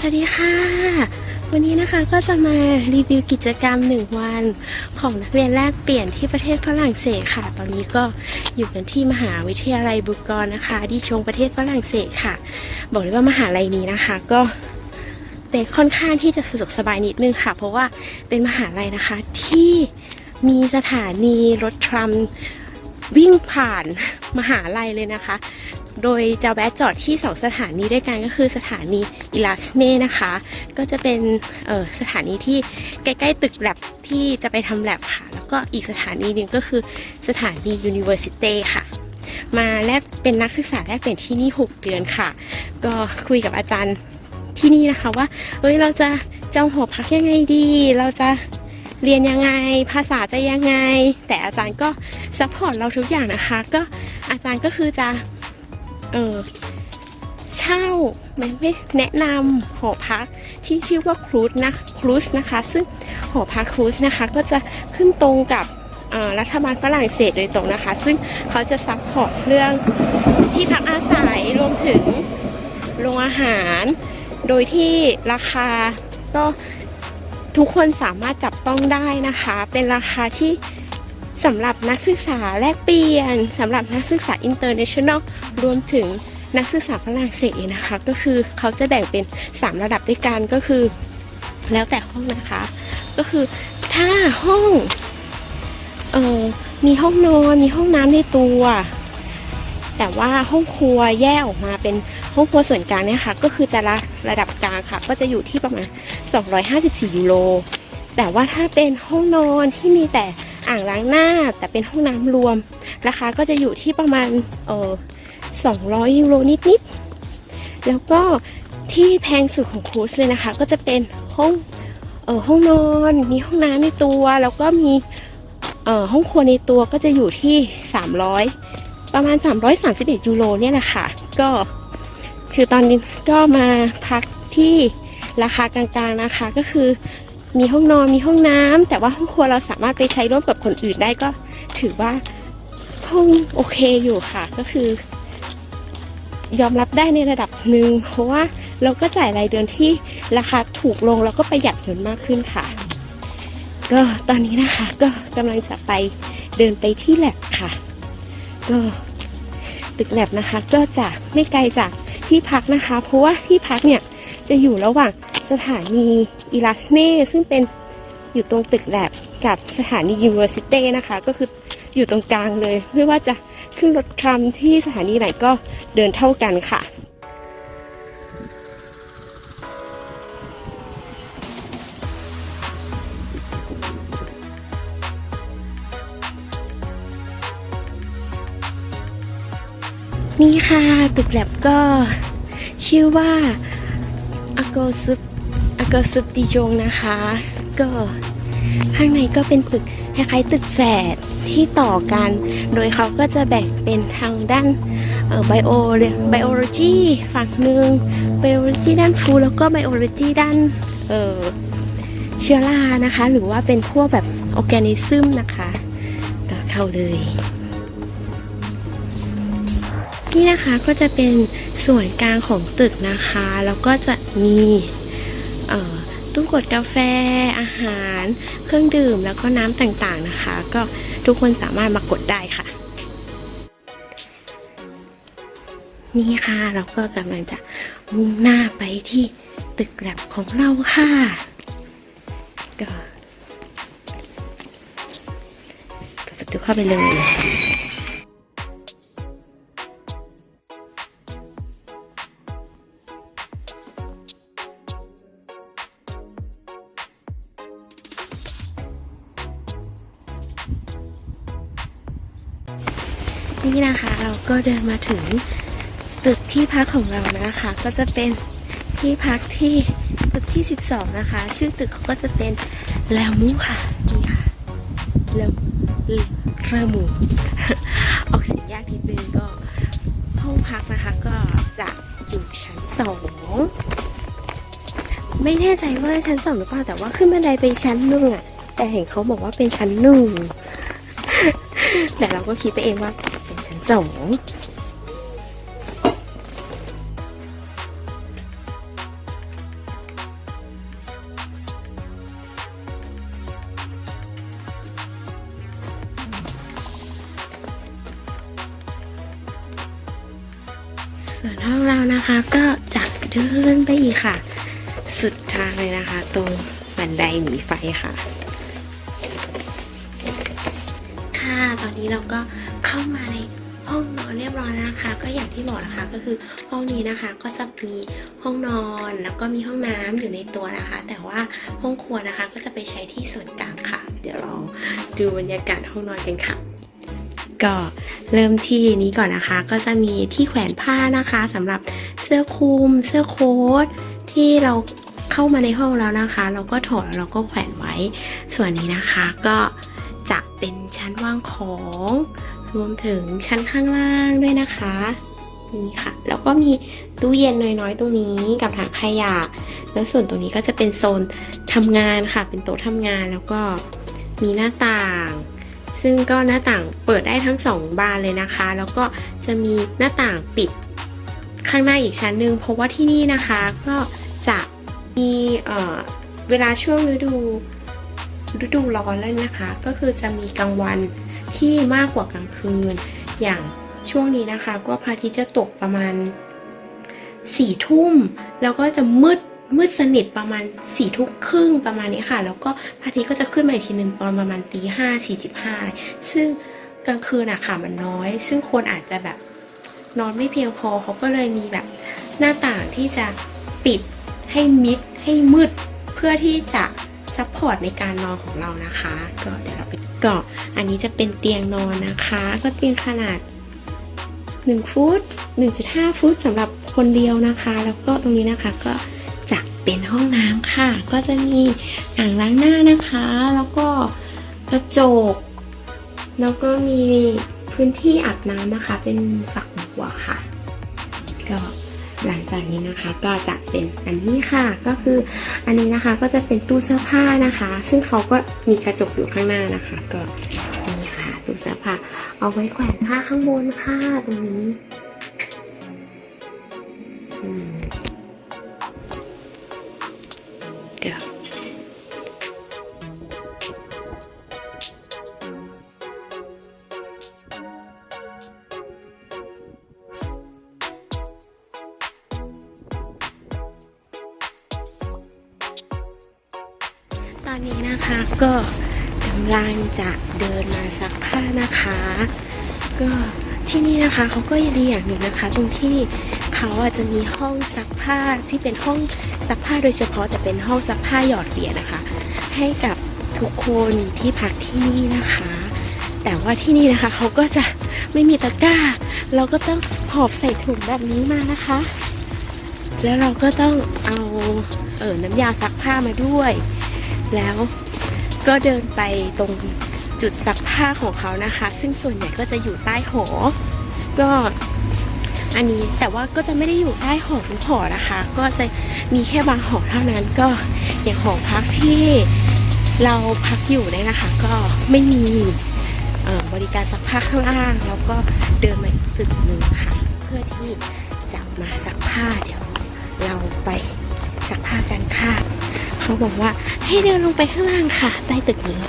สวัสดีค่ะ วันนี้นะคะก็จะมารีวิวกิจกรรมหนึ่งวัน ของนักเรียนแลกเปลี่ยนที่ประเทศฝรั่งเศสค่ะ ตอนนี้ก็อยู่กันที่มหาวิทยาลัยบุกรนะคะ ที่ชงประเทศฝรั่งเศสค่ะ บอกเลยว่ามหาลัยนี้นะคะ ก็เป็นค่อนข้างที่จะสะดวกสบายนิดนึงค่ะ เพราะว่าเป็นมหาลัยนะคะที่มีสถานีรถทรัมวิ่งผ่านมหาลัยเลยนะคะ โดยจะแวะจอดที่ 2 สถานีด้วยกันก็คือสถานีอิลาสเมนะคะ ก็จะเป็นออสถานีที่ใกล้ๆตึกแลบที่จะไปทำแลบค่ะ แล้วก็อีกสถานีหนึ่งก็คือสถานียูนิเวอร์ซิตี้ค่ะ มาแลกเป็นนักศึกษาแลกเปลี่ยนที่นี่ 6 เดือนค่ะ ก็คุยกับอาจารย์ที่นี่นะคะว่าเอ้ยเราจะจองหอพักยังไงดี เราจะเรียนยังไง ภาษาจะยังไง แต่อาจารย์ก็ซัพพอร์ตเราทุกอย่างนะคะ ก็อาจารย์ก็คือจะ เออเช่าไม่ไม่แนะนำหอพักที่ชื่อว่าครูซนะครูซนะคะ ซึ่งหอพักครูซนะคะก็จะขึ้นตรงกับรัฐบาลฝรั่งเศสโดยตรงนะคะ ซึ่งเขาจะซัพพอร์ตเรื่องที่พักอาศัยรวมถึงโรงอาหาร โดยที่ราคาก็ทุกคนสามารถจับต้องได้นะคะ เป็นราคาที่ สำหรับนักศึกษาแลกเปลี่ยนสำหรับนักศึกษาอินเตอร์เนชั่นแนลรวมถึงนักศึกษาฝรั่งเศสนะคะ ก็คือเขาจะแบ่งเป็น 3 ระดับด้วยกันก็คือ แล้วแต่ห้องนะคะ ก็คือถ้าห้องเออมีห้องนอนมีห้องน้ำในตัว แต่ว่าห้องครัวแยกออกมาเป็นห้องครัวส่วนกลางเนี่ยค่ะ ก็คือจะระระดับกลางค่ะ ก็จะอยู่ที่ประมาณ 254 ยูโรแต่ว่าถ้าเป็นห้องนอนที่มีแต่ อ่างล้างหน้า แต่เป็นห้องน้ำรวม ราคาก็จะอยู่ที่ประมาณเออ200 ยูโรนิดๆ แล้วก็ที่แพงสุดของครูสเลยนะคะ ก็จะเป็นห้องเออห้องนอน มีห้องน้ำในตัว แล้วก็มีเออห้องครัวในตัวก็จะอยู่ที่ 300 ประมาณ 331 ยูโรเนี่ยแหละค่ะ ก็คือตอนนี้ก็มาพักที่ราคากลางๆนะคะก็คือ มีห้องนอนมีห้องน้ำแต่ว่าห้องครัวเราสามารถไปใช้ร่วมกับคนอื่นได้ก็ถือว่าห้องโอเคอยู่ค่ะก็คือ ยอมรับได้ในระดับหนึ่งเพราะว่าเราก็จ่ายรายเดือนที่ราคาถูกลงแล้วก็ประหยัดเงินมากขึ้นค่ะ ก็ตอนนี้นะคะก็กำลังจะไปเดินไปที่แลบค่ะ ก็ตึกแลบนะคะ ก็จะไม่ไกลจากที่พักนะคะ เพราะว่าที่พักเนี่ยจะอยู่ระหว่าง สถานีอิลาสเน่ซึ่งเป็นอยู่ตรงตึกแลบกับสถานียูนิเวอร์ซิตี้นะคะ ก็คืออยู่ตรงกลางเลย ไม่ว่าจะขึ้นรถทรัมที่สถานีไหนก็เดินเท่ากันค่ะนี่ค่ะ ตึกแลบก็ชื่อว่าอากซุป อากซุปดิจงนะคะ ก็ข้างในก็เป็นตึกคล้ายๆตึกแฝดที่ต่อกัน โดยเขาก็จะแบ่งเป็นทางด้านเอ่อไบโอไบโอโลจีฝั่งหนึ่งไบโอโลจีด้านฟูแล้วก็ไบโอโลจีด้านเอ่อเชื้อรานะคะ หรือว่าเป็นพวกแบบออร์แกนิซึมนะคะก็เข้าเลยนี่นะคะก็จะเป็นส่วนกลางของตึกนะคะ แล้วก็จะมี ตู้กดกาแฟ อาหาร เครื่องดื่มแล้วก็น้ำต่างๆนะคะ ก็ทุกคนสามารถมากดได้ค่ะ นี่ค่ะเราก็กำลังจะมุ่งหน้าไปที่ตึกแลบของเราค่ะก็เปิดประตูเข้าไปเลย มาถึงตึกที่พักของเรานะคะ ก็จะเป็นที่พักที่ตึกที่ 12 นะคะ ชื่อตึกเขาก็จะเป็นแลมูค่ะนี่ค่ะแลมเรมูออกเสียงยากนิดนึงก็ห้องพักนะคะก็จะอยู่ชั้นสองไม่แน่ใจว่าชั้นสองหรือเปล่าแต่ว่าขึ้นบันไดไปชั้นหนึ่งอะแต่เห็นเขาบอกว่าเป็นชั้นหนึ่งแต่เราก็คิดไปเองว่าเป็นชั้นสอง ส่วนห้องเรานะคะก็จะเดินไปอีกค่ะ สุดทางเลยนะคะ ตรงบันไดหนีไฟค่ะ ค่ะตอนนี้เราก็เข้ามาในห้องนอนเรียบร้อยแล้วนะคะ ก็อย่างที่บอกนะคะก็คือห้องนี้นะคะก็จะมีห้องนอนแล้วก็มีห้องน้ำอยู่ในตัวนะคะ แต่ว่าห้องครัวนะคะก็จะไปใช้ที่ส่วนกลางค่ะ เดี๋ยวเราดูบรรยากาศห้องนอนกันค่ะ ก็เริ่มที่นี้ก่อนนะคะ ก็จะมีที่แขวนผ้านะคะสำหรับเสื้อคลุม เสื้อโค้ทที่เราเข้ามาในห้องแล้วนะคะ เราก็ถอดแล้วเราก็แขวนไว้ ส่วนนี้นะคะก็จะเป็นชั้นวางของ รวมถึงชั้นข้างล่างด้วยนะคะนี่ค่ะ แล้วก็มีตู้เย็นน้อยๆ ตรงนี้กับถังขยะ แล้วส่วนตรงนี้ก็จะเป็นโซนทำงานค่ะ เป็นโต๊ะทำงานแล้วก็มีหน้าต่าง ซึ่งก็หน้าต่างเปิดได้ทั้งสองบานเลยนะคะ แล้วก็จะมีหน้าต่างปิดข้างหน้าอีกชั้นหนึ่งเพราะว่าที่นี่นะคะก็จะมีเเวลาช่วงฤดูฤดูร้อนแล้วนะคะ ก็คือจะมีกลางวันที่มากกว่ากลางคืน อย่างช่วงนี้นะคะ ก็พระอาทิตย์จะตกประมาณสี่ทุ่ม แล้วก็จะมืด มืดสนิทประมาณสี่ทุ่มครึ่งประมาณนี้ค่ะ แล้วก็พระอาทิตย์ก็จะขึ้นมาอีกทีหนึ่งตอนประมาณตีห้าสี่สิบห้าซึ่งกลางคืนอะค่ะมันน้อย ซึ่งคนอาจจะแบบนอนไม่เพียงพอเขาก็เลยมีแบบหน้าต่างที่จะปิดให้มิดให้มืด เพื่อที่จะซัพพอร์ตในการนอนของเรานะคะ ก็เดี๋ยวเราไปก็อันนี้จะเป็นเตียงนอนนะคะ ก็เตียงขนาด1ฟุต1.5 ฟุตสำหรับคนเดียวนะคะ แล้วก็ตรงนี้นะคะก็ เป็นห้องน้ำค่ะ ก็จะมีอ่างล้างหน้านะคะ แล้วก็กระจก แล้วก็มีพื้นที่อาบน้ำนะคะ เป็นฝักบัวค่ะ ก็หลังจากนี้นะคะก็จะเป็นอันนี้ค่ะ ก็คืออันนี้นะคะก็จะเป็นตู้เสื้อผ้านะคะ ซึ่งเขาก็มีกระจกอยู่ข้างหน้านะคะ ก็นี่ค่ะตู้เสื้อผ้าเอาไว้แขวนผ้าข้างบนค่ะตรงนี้ อนนี้นะคะก็กำลังจะเดินมาซักผ้านะคะ ก็ที่นี่นะคะเขาก็ยังดีอย่างหนึ่งนะคะ ตรงที่เขาอาจจะมีห้องซักผ้าที่เป็นห้องซักผ้าโดยเฉพาะแต่เป็นห้องซักผ้าหยอดเหรียญนะคะ ให้กับทุกคนที่พักที่นี่นะคะ แต่ว่าที่นี่นะคะเขาก็จะไม่มีตะกร้า เราก็ต้องหอบใส่ถุงแบบนี้มานะคะ แล้วเราก็ต้องเอาเออน้ำยาซักผ้ามาด้วย แล้วก็เดินไปตรงจุดซักผ้าของเขานะคะ ซึ่งส่วนใหญ่ก็จะอยู่ใต้หอ ก็อันนี้แต่ว่าก็จะไม่ได้อยู่ใต้หอทุกหอนะคะ ก็จะมีแค่บางหอเท่านั้นก็อย่างหอพักที่เราพักอยู่เนี่ยนะคะ ก็ไม่มีบริการซักผ้าข้างล่างแล้วก็เดินมาตึกหนึ่งค่ะ เพื่อที่จะมาซักผ้าเดี๋ยว เราไปซักผ้ากันค่ะ เขาบอกว่าให้เดินลงไปข้างล่างค่ะ ใต้ตึกนี้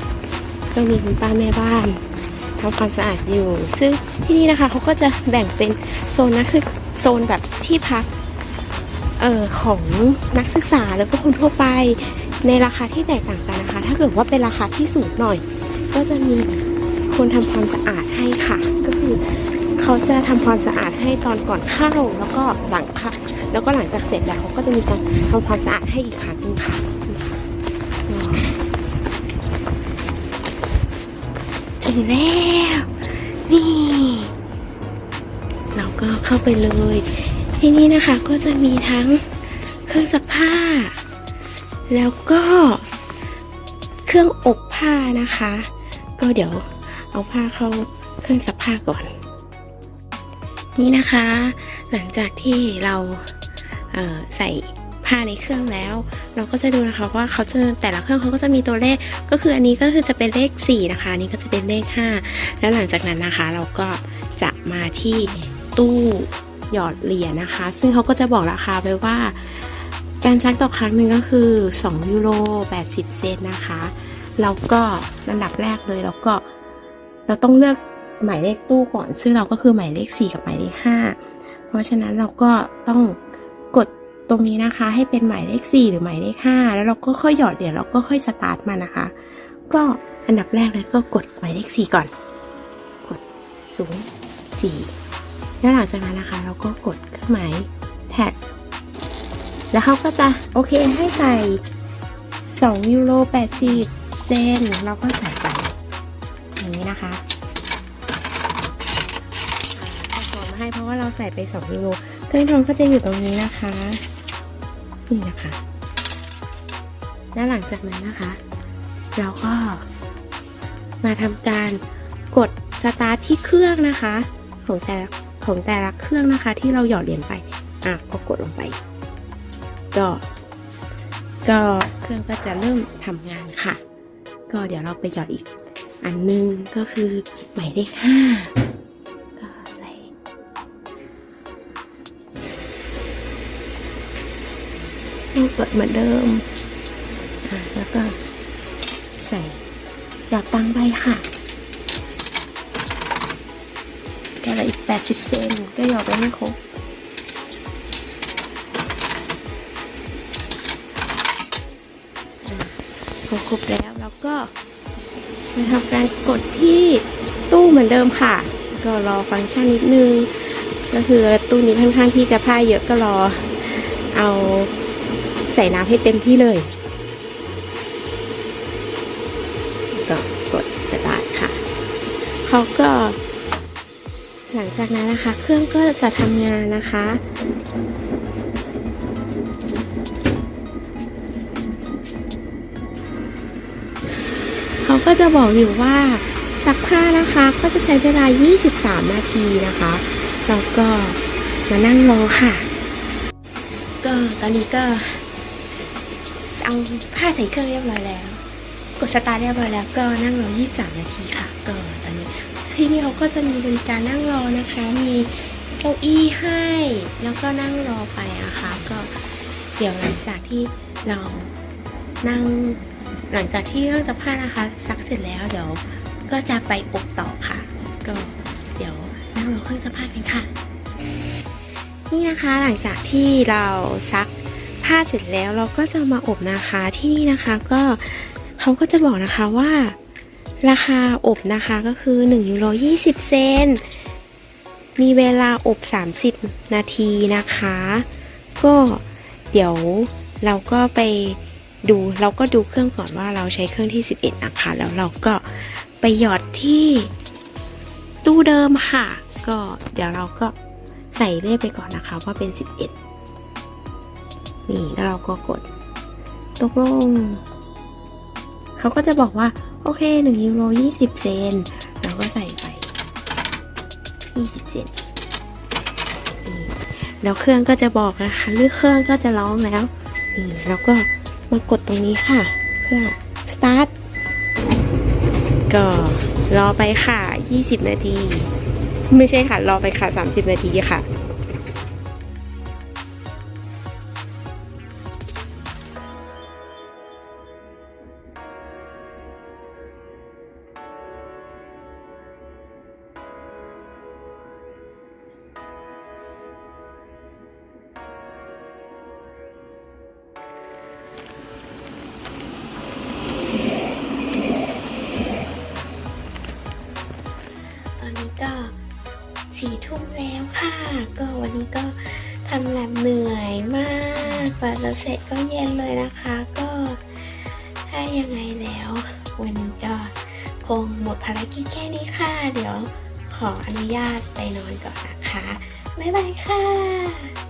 ก็มีคุณป้าแม่บ้านทำความสะอาดอยู่ ซึ่งที่นี่นะคะเขาก็จะแบ่งเป็นโซนนักศึกโซนแบบที่พักเอ่อของนักศึกษาแล้วก็คนทั่วไปในราคาที่แตกต่างกันนะคะ ถ้าเกิดว่าเป็นราคาที่สูงหน่อย ก็จะมีคนทำความสะอาดให้ค่ะ ก็คือเขาจะทำความสะอาดให้ตอนก่อนเข้าแล้วก็หลังเข้าแล้วก็หลังจากเสร็จแล้วเขาก็จะมีการทำความสะอาดให้อีกครั้งนึงค่ะ ถึงแล้ว นี่ เราก็เข้าไปเลย ที่นี่นะคะก็จะมีทั้งเครื่องซักผ้า แล้วก็เครื่องอบผ้านะคะ ก็เดี๋ยวเอาผ้าเข้าเครื่องซักผ้าก่อน นี่นะคะ หลังจากที่เราเใส่ ผ้าในเครื่องแล้ว เราก็จะดูนะคะว่าเขาจะแต่ละเครื่องเขาก็จะมีตัวเลข ก็คืออันนี้ก็คือจะเป็นเลข 4 นะคะนนี้ก็จะเป็นเลข 5 แล้วหลังจากนั้นนะคะ เราก็จะมาที่ตู้หยอดเหรียญนะคะ ซึ่งเขาก็จะบอกราคาไปว่า การซักต่อครั้งหนึ่งก็คือ 2 ยูโร 80 เซนนะคะแล้วก็ลำดับแรกเลยเราก็เราต้องเลือกหมายเลขตู้ก่อน ซึ่งเราก็คือหมายเลข 4 กับหมายเลข 5 เพราะฉะนั้นเราก็ต้อง ตรงนี้นะคะ ให้เป็นหมายเลข 4 หรือหมายเลข 5 แล้วเราก็ค่อยหยอดเดี๋ยวเราก็ค่อยสตาร์ทมันะคะ ก็อันดับแรกเลยก็กดหมายเลข 4 ก่อน กด0 4 แล้วหลังจากนั้นนะคะ เราก็กดเครื่องหมายแท็กแล้วเขาก็จะโอเคให้ใส่2ยูโร80เซนเราก็ใส่ไปอย่างนี้นะคะสอนมาให้เพราะว่าเราใส่ไป2ยูโรเครื่องทองก็จะอยู่ตรงนี้นะคะ นี่นะคะ แล้วหลังจากนั้นนะคะ เราก็มาทำการกดสตาร์ทที่เครื่องนะคะ ของแต่ของแต่ละเครื่องนะคะ ที่เราหยอดเหรียญไป อะก็กดลงไป ก็ ก็เครื่องก็จะเริ่มทำงานค่ะ ก็เดี๋ยวเราไปหยอดอีก อันหนึงก็คือหมายเลขห้า งกดเหมือนเดิมอะแล้วก็ใส่หยอดตังค์ไปค่ะก็เลืออีก 80 เซนก็หยอดไปไม่ครบพอครบแล้วเราก็มาทำการกดที่ตู้เหมือนเดิมค่ะ ก็รอฟังก์ชันนิดนึง ก็คือตู้นี้ค่อนข้างที่จะผ้าเยอะก็รอเอา ส่น้ำให้เต็มที่เลยก็กดสตาร์ทค่ะเขาก็ หลังจากนั้นนะคะ เครื่องก็จะทำงานนะคะเขาก็จะบอกอยู่ว่าซักผ้านะคะก็จะใช้เวลา 23 นาทีนะคะแล้วก็มานั่งรอค่ะ ก็ตอนนี้ก็ เอาผ้าใส่เครื่องเรียบร้อยแล้ว กดสตาร์ทเรียบร้อยแล้ว ก็นั่งรอ 23 นาทีค่ะ ก็ตอนนี้ที่นี่เขาก็จะมีบริการนั่งรอนะคะ มีเก้าอี้ให้ แล้วก็นั่งรอไปนะคะ ก็เดี๋ยวหลังจากที่เรานั่งหลังจากที่เครื่องซักผ้านะคะซักเสร็จแล้วเดี๋ยวก็จะไปอบต่อค่ะ ก็เดี๋ยวนั่งรอเครื่องซักผ้ากันค่ะ นี่นะคะหลังจากที่เราซัก ผ้าเสร็จแล้วเราก็จะมาอบนะคะที่นี่นะคะก็เขาก็จะบอกนะคะว่า ราคาอบนะคะก็คือ1ยูโร20 เซนมีเวลาอบ 30 นาทีนะคะ ก็เดี๋ยวเราก็ไปดูเราก็ดูเครื่องก่อนว่าเราใช้เครื่องที่ 11 นะคะ แล้วเราก็ไปหยอดที่ตู้เดิมค่ะ ก็เดี๋ยวเราก็ใส่เลขไปก่อนนะคะว่าเป็น 11 นี่แล้วเราก็กด ตกลง เขาก็จะบอกว่า โอเค1ยูโร20 เซน เราก็ใส่ไป 20 เซนแล้วเครื่องก็จะบอกนะคะหรือเครื่องก็จะร้องแล้วนี่แล้วก็มากดตรงนี้ค่ะ เพื่อ start ก็รอไปค่ะ 20 นาที ไม่ใช่ค่ะ รอไปค่ะ 30 นาทีค่ะ ค่ะ ก็วันนี้ก็ทำแลบเหนื่อยมากกว่าจะเสร็จก็เย็นเลยนะคะ ก็ถ้ายังไงแล้ว วันนี้ก็คงหมดภารกิจแค่นี้ค่ะ เดี๋ยวขออนุญาตไปนอนก่อนนะคะ บ๊ายบายค่ะ